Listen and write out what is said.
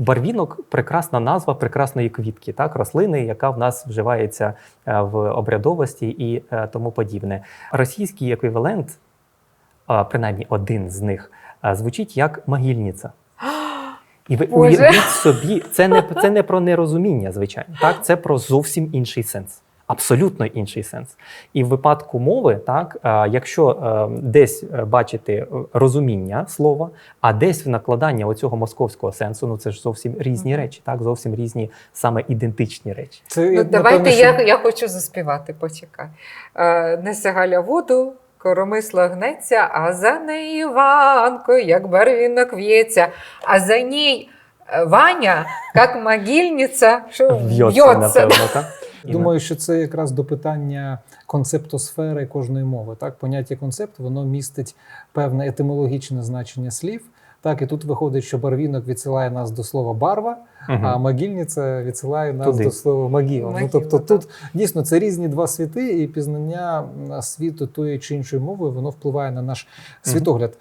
Барвінок прекрасна назва прекрасної квітки, так, рослини, яка в нас вживається е, в обрядовості і е, тому подібне. Російський еквівалент, принаймні один з них, звучить як могильниця. І ви уявіть собі, це не, це не про нерозуміння, звичайно. Так, це про зовсім інший сенс. Абсолютно інший сенс. І в випадку мови, так, е, якщо е, десь е, бачити розуміння слова, а десь в накладання оцього московського сенсу, ну це ж зовсім різні речі, так, зовсім різні саме ідентичні речі. Це, Ну, напевно, давайте що- я, я хочу заспівати, почекай. Е, несе Галя воду, коромисло гнеться, а за нею Іванко, як барвінок в'ється, а за ній Ваня, як могильниця, що В'ється, в'ється. напевно, так. Думаю, що це якраз до питання концептосфери кожної мови. Так, поняття концепт воно містить певне етимологічне значення слів. Так, і тут виходить, що барвінок відсилає нас до слова барва, Мгм. а могильниця відсилає нас Туди. до слова. Могила, Ну тобто так. тут дійсно це різні два світи, і пізнання світу тої чи іншої мови воно впливає на наш світогляд.